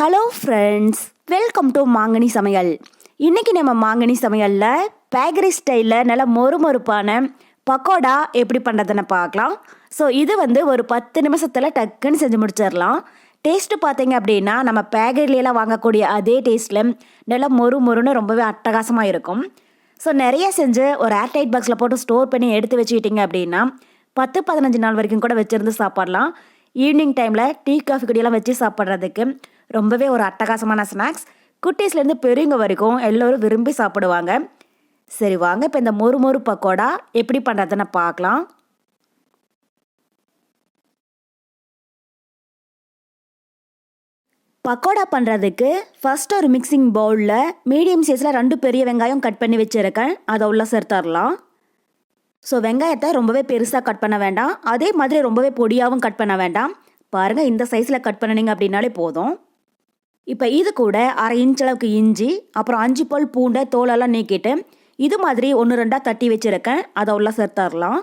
Hello friends welcome to மாங்கனி சமையல் இன்றைக்கி நம்ம மாங்கனி சமையலில் பேக்கரி ஸ்டைலில் நல்ல மொறுமொறுப்பான பக்கோடா எப்படி பண்ணுறதுன்னு பார்க்கலாம். ஸோ இது வந்து ஒரு பத்து நிமிஷத்தில் டக்குன்னு செஞ்சு முடிச்சிடலாம். டேஸ்ட்டு பார்த்தீங்க அப்படின்னா நம்ம பேக்கரியிலலாம் வாங்கக்கூடிய அதே டேஸ்ட்டில் நல்லா மொறு மொறுன்னு ரொம்பவே அட்டகாசமாக இருக்கும். ஸோ நிறைய செஞ்சு ஒரு ஏர்டைட் பாக்ஸில் போட்டு ஸ்டோர் பண்ணி எடுத்து வச்சுக்கிட்டிங்க அப்படின்னா பத்து பதினஞ்சு நாள் வரைக்கும் கூட வச்சுருந்து சாப்பிட்லாம். ஈவினிங் டைமில் டீ காஃபி குடியெல்லாம் வச்சு சாப்பிட்றதுக்கு ரொம்பவே ஒரு அட்டகாசமான ஸ்நாக்ஸ் குட்டீஸ்லேருந்து பெரியவங்க வரைக்கும் எல்லோரும் விரும்பி சாப்பிடுவாங்க. சரி வாங்க இப்போ இந்த மொறு மொறு பக்கோடா எப்படி பண்ணுறதுன்னு பார்க்கலாம். பக்கோடா பண்ணுறதுக்கு ஃபஸ்ட் ஒரு மிக்சிங் பவுலில் மீடியம் சைஸில் ரெண்டு பெரிய வெங்காயம் கட் பண்ணி வச்சுருக்கேன். அதை உள்ளே சேர்த்தரலாம். ஸோ வெங்காயத்தை ரொம்பவே பெருசாக கட் பண்ண வேண்டாம். அதே மாதிரி ரொம்பவே பொடியாகவும் கட் பண்ண வேண்டாம். பாருங்கள் இந்த சைஸில் கட் பண்ணினீங்க அப்படின்னாலே போதும். இப்போ இது கூட அரை இன்ச் அளவுக்கு இஞ்சி அப்புறம் அஞ்சு பல் பூண்டை தோலெல்லாம் நீக்கிட்டு இது மாதிரி ஒன்று ரெண்டாக தட்டி வச்சுருக்கேன். அதை உள்ள சேர்த்தரலாம்.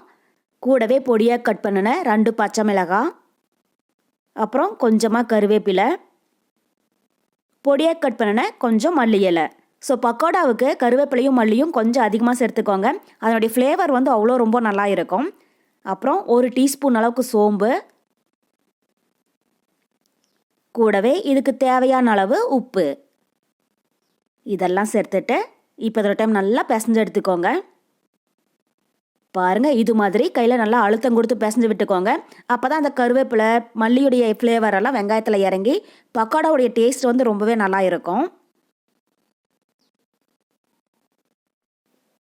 கூடவே பொடியாக கட் பண்ணின ரெண்டு பச்சை மிளகாய் அப்புறம் கொஞ்சமாக கருவேப்பிலை பொடியாக கட் பண்ணின கொஞ்சம் மல்லி இலை. ஸோ பக்கோடாவுக்கு கருவேப்பிலையும் மல்லியும் கொஞ்சம் அதிகமாக சேர்த்துக்கோங்க. அதனுடைய ஃப்ளேவர் வந்து அவ்வளோ ரொம்ப நல்லா இருக்கும். அப்புறம் ஒரு டீஸ்பூன் அளவுக்கு சோம்பு கூடவே இதுக்கு தேவையான அளவு உப்பு. இதெல்லாம் சேர்த்துட்டு இப்போ இதோட டைம் நல்லா பிசைஞ்சு எடுத்துக்கோங்க. பாருங்கள் இது மாதிரி கையில் நல்லா அழுத்தம் கொடுத்து பிசைஞ்சு விட்டுக்கோங்க. அப்போ தான் அந்த கருவேப்பிலை மல்லியுடைய ஃப்ளேவர் எல்லாம் வெங்காயத்தில் இறங்கி பக்கோடாவுடைய டேஸ்ட் வந்து ரொம்பவே நல்லா இருக்கும்.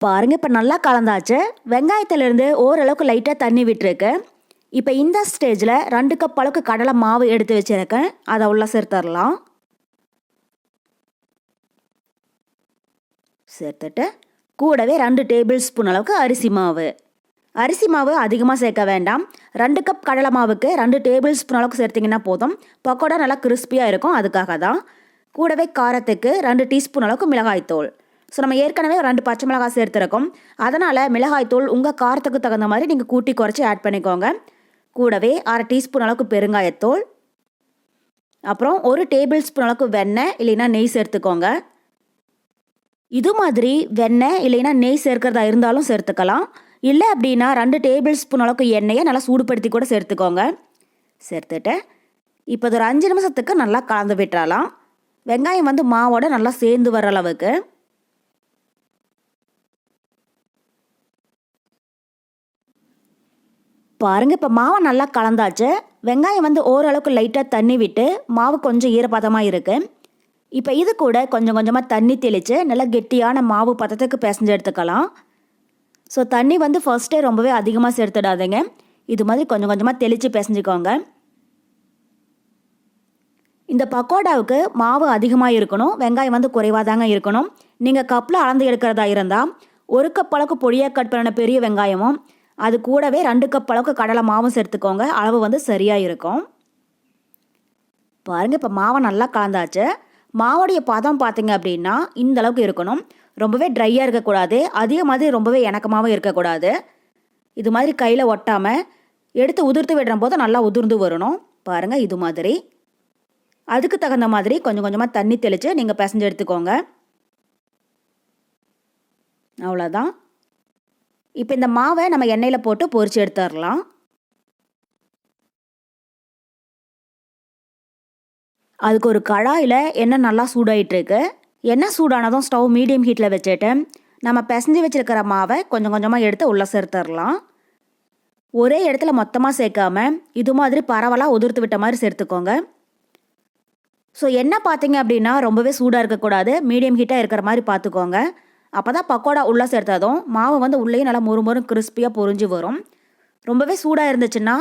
பாருங்கள் இப்போ நல்லா கலந்தாச்சு. வெங்காயத்துலேருந்து ஓரளவுக்கு லைட்டாக தண்ணி விட்டுருக்கு. இப்போ இந்த ஸ்டேஜில் ரெண்டு கப் அளவுக்கு கடலை மாவு எடுத்து வச்சுருக்கேன். அதை உள்ள சேர்த்துடலாம் சேர்த்துட்டு கூடவே ரெண்டு டேபிள் ஸ்பூன் அளவுக்கு அரிசி மாவு. அரிசி மாவு அதிகமாக சேர்க்க வேண்டாம். ரெண்டு கப் கடலை மாவுக்கு ரெண்டு டேபிள் ஸ்பூன் அளவுக்கு சேர்த்திங்கன்னா போதும். பக்கோடா நல்லா கிறிஸ்பியாக இருக்கும். அதுக்காக தான். கூடவே காரத்துக்கு ரெண்டு டீஸ்பூன் அளவுக்கு மிளகாய்த்தூள். ஸோ நம்ம ஏற்கனவே ரெண்டு பச்சை மிளகாய் சேர்த்துருக்கோம். அதனால் மிளகாய்த்தூள் உங்கள் காரத்துக்கு தகுந்த மாதிரி நீங்கள் கூட்டி குறைச்சி ஆட் பண்ணிக்கோங்க. கூடவே அரை டீஸ்பூன் அளவுக்கு பெருங்காயத்தூள். அப்புறம் ஒரு டேபிள் ஸ்பூன் அளவுக்கு வெண்ணெய் இல்லைன்னா நெய் சேர்த்துக்கோங்க. இது மாதிரி வெண்ணெய் இல்லைன்னா நெய் சேர்க்கிறதா இருந்தாலும் சேர்த்துக்கலாம். இல்லை அப்படின்னா ரெண்டு டேபிள் ஸ்பூன் அளவுக்கு எண்ணெயை நல்லா சூடுபடுத்தி கூட சேர்த்துக்கோங்க. சேர்த்துட்டு இப்போ இது ஒரு அஞ்சு நிமிஷத்துக்கு நல்லா கலந்து விட்டுறலாம். வெங்காயம் வந்து மாவோட நல்லா சேர்ந்து வர அளவுக்கு. பாருங்கள் இப்போ மாவை நல்லா கலந்தாச்சு. வெங்காயம் வந்து ஓரளவுக்கு லைட்டாக தண்ணி விட்டு மாவு கொஞ்சம் ஈரப்பதமாக இருக்குது இப்போ இது கூட கொஞ்சம் கொஞ்சமாக தண்ணி தெளித்து நல்லா கெட்டியான மாவு பதத்துக்கு பிசைஞ்சு எடுத்துக்கலாம். ஸோ தண்ணி வந்து ஃபர்ஸ்ட்டே ரொம்பவே அதிகமாக சேர்த்துடாதீங்க. இது மாதிரி கொஞ்சம் கொஞ்சமாக தெளித்து பிசைஞ்சுக்கோங்க. இந்த பக்கோடாவுக்கு மாவு அதிகமாக இருக்கணும். வெங்காயம் வந்து குறைவாக தாங்க இருக்கணும். நீங்கள் கப்பில் அளந்து எடுக்கிறதா இருந்தால் ஒரு கப் அளவுக்கு பொடியாக கட் பண்ணின பெரிய வெங்காயமும் அது கூடவே ரெண்டு கப் அளவுக்கு கடலை மாவும் சேர்த்துக்கோங்க. அளவு வந்து சரியாக இருக்கும். பாருங்கள் இப்போ மாவை நல்லா கலந்தாச்சு. மாவுடைய பதம் பார்த்தீங்க அப்படின்னா இந்த அளவுக்கு இருக்கணும். ரொம்பவே ட்ரையாக இருக்கக்கூடாது. அதே மாதிரி ரொம்பவே இணக்கமாகவும் இருக்கக்கூடாது. இது மாதிரி கையில் ஒட்டாமல் எடுத்து உதிர்த்து விடுற போது நல்லா உதிர்ந்து வரணும். பாருங்கள் இது மாதிரி. அதுக்கு தகுந்த மாதிரி கொஞ்சம் கொஞ்சமாக தண்ணி தெளித்து நீங்கள் பிசைஞ்சு எடுத்துக்கோங்க. அவ்வளோதான் இப்போ இந்த மாவை நம்ம எண்ணெயில் போட்டு பொரிச்சு எடுத்துடலாம். அதுக்கு ஒரு கடாயில் எண்ணெய் நல்லா சூடாயிட்டுருக்கு. எண்ணெய் சூடானதும் ஸ்டவ் மீடியம் ஹீட்டில் வச்சுட்டு நம்ம பிசைஞ்சு வச்சுருக்கிற மாவை கொஞ்சம் கொஞ்சமாக எடுத்து உள்ளே சேர்த்துடலாம். ஒரே இடத்துல மொத்தமாக சேர்க்காம இது மாதிரி பரவலாக உதிர்த்து விட்ட மாதிரி சேர்த்துக்கோங்க. ஸோ என்ன பார்த்தீங்க அப்படின்னா ரொம்பவே சூடாக இருக்கக்கூடாது. மீடியம் ஹீட்டாக இருக்கிற மாதிரி பார்த்துக்கோங்க. அப்போ தான் பக்கோடா உள்ளே சேர்த்ததும் மாவு வந்து உள்ளேயும் நல்லா மொறு கிறிஸ்பியாக பொறிஞ்சு வரும். ரொம்பவே சூடாக இருந்துச்சுன்னா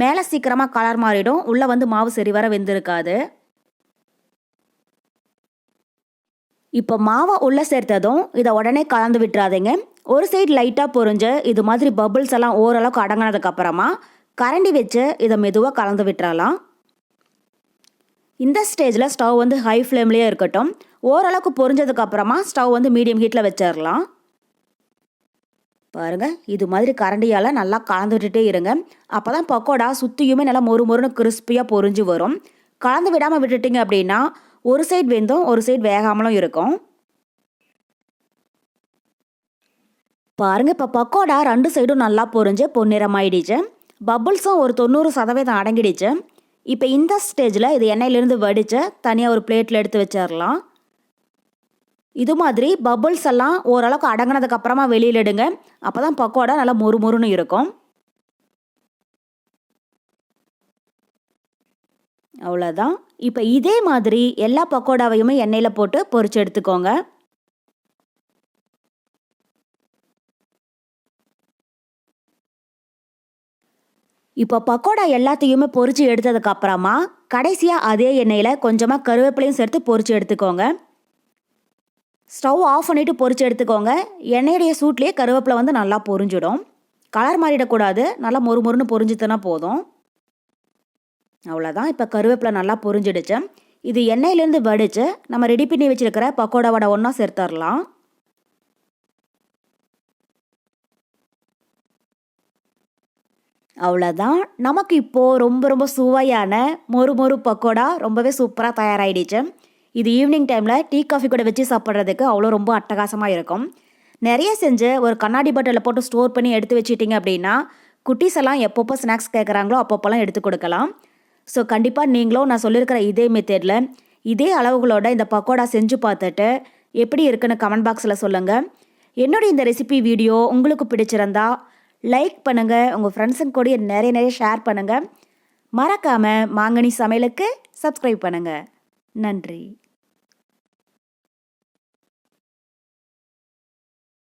மேலே சீக்கிரமாக கலர் மாறிடும். உள்ளே வந்து மாவு சரி வர வெந்திருக்காது. இப்போ மாவை உள்ளே சேர்த்ததும் இதை உடனே கலந்து விட்டுறாதீங்க. ஒரு சைடு லைட்டாக பொறிஞ்சு இது மாதிரி பபுள்ஸ் எல்லாம் ஓரளவுக்கு அடங்கினதுக்கப்புறமா கரண்டி வச்சு இதை மெதுவாக கலந்து விட்டுறலாம். இந்த ஸ்டேஜில் ஸ்டவ் வந்து ஹை ஃப்ளேம்லேயே இருக்கட்டும். ஓரளவுக்கு பொரிஞ்சதுக்கப்புறமா ஸ்டவ் வந்து மீடியம் ஹீட்டில் வச்சிடலாம். பாருங்கள் இது மாதிரி கரண்டியால் நல்லா கலந்து விட்டுட்டே இருங்க. அப்போ தான் பக்கோடா சுற்றியுமே நல்லா மொறு மொறுன்னு கிறிஸ்பியாக பொரிஞ்சு வரும். கலந்து விடாமல் விட்டுட்டிங்க அப்படின்னா ஒரு சைடு வெந்தும் ஒரு சைடு வேகாமலும் இருக்கும். பாருங்க இப்போ பக்கோடா ரெண்டு சைடும் நல்லா பொரிஞ்சு பொன்னிறமாயிடுச்சு. பபுள்ஸும் ஒரு தொண்ணூறு சதவீதம் அடங்கிடுச்சு. இப்போ இந்த ஸ்டேஜில் இது எண்ணெயிலேருந்து வடித்து தனியாக ஒரு பிளேட்டில் எடுத்து வச்சிடலாம் இது மாதிரி பபுள்ஸ் எல்லாம் ஓரளவுக்கு அடங்கினதுக்கப்புறமா வெளியில் எடுங்க. அப்போ தான் பக்கோடா நல்லா மொறு மொறுன்னு இருக்கும். அவ்வளோதான் இப்போ இதே மாதிரி எல்லா பக்கோடாவையுமே எண்ணெயில் போட்டு பொறிச்சு எடுத்துக்கோங்க. இப்போ பக்கோடா எல்லாத்தையுமே பொறிச்சு எடுத்ததுக்கு அப்புறமா கடைசியாக அதே எண்ணெயில் கொஞ்சமாக கருவேப்பிலையும் சேர்த்து பொறிச்சு எடுத்துக்கோங்க. ஸ்டவ் ஆஃப் பண்ணிவிட்டு பொறிச்சு எடுத்துக்கோங்க. எண்ணெயுடைய சூட்லேயே கருவேப்பிலை வந்து நல்லா பொரிஞ்சிடும். கலர் மாறிடக்கூடாது. நல்லா மொறு மொறுன்னு பொறிஞ்சுதுன்னா போதும். அவ்வளோதான் இப்போ கருவேப்பிலை நல்லா பொரிஞ்சிடுச்சு. இது எண்ணெயிலேருந்து வடித்து நம்ம ரெடி பண்ணி வச்சுருக்கிற பக்கோடா வடை ஒன்றா சேர்த்துடலாம் அவ்வளோதான் நமக்கு இப்போது ரொம்ப ரொம்ப சுவையான மொறு மொறு பக்கோடா ரொம்பவே சூப்பராக தயாராகிடுச்சு இது ஈவினிங் டைமில் டீ காஃபி கூட வச்சு சாப்பிட்றதுக்கு அவ்வளோ ரொம்ப அட்டகாசமாக இருக்கும். நிறைய செஞ்சு ஒரு கண்ணாடி பாட்டிலில் போட்டு ஸ்டோர் பண்ணி எடுத்து வச்சிட்டிங்க அப்படின்னா குட்டீஸ் எல்லாம் எப்பப்போ ஸ்நாக்ஸ் கேட்குறாங்களோ அப்பப்போலாம் எடுத்து கொடுக்கலாம். ஸோ கண்டிப்பாக நீங்களும் நான் சொல்லியிருக்கிற இதே மெத்தேடில் இதே அளவுகளோட இந்த பக்கோடா செஞ்சு பார்த்துட்டு எப்படி இருக்குன்னு கமெண்ட் பாக்ஸில் சொல்லுங்கள் என்னுடைய இந்த ரெசிபி வீடியோ உங்களுக்கு பிடிச்சிருந்தா லைக் பண்ணுங்கள் உங்கள் ஃப்ரெண்ட்ஸுங்க கூட நிறைய நிறைய ஷேர் பண்ணுங்கள் மறக்காமல் மாங்கனி சமையலுக்கு சப்ஸ்கிரைப் பண்ணுங்கள் நன்றி.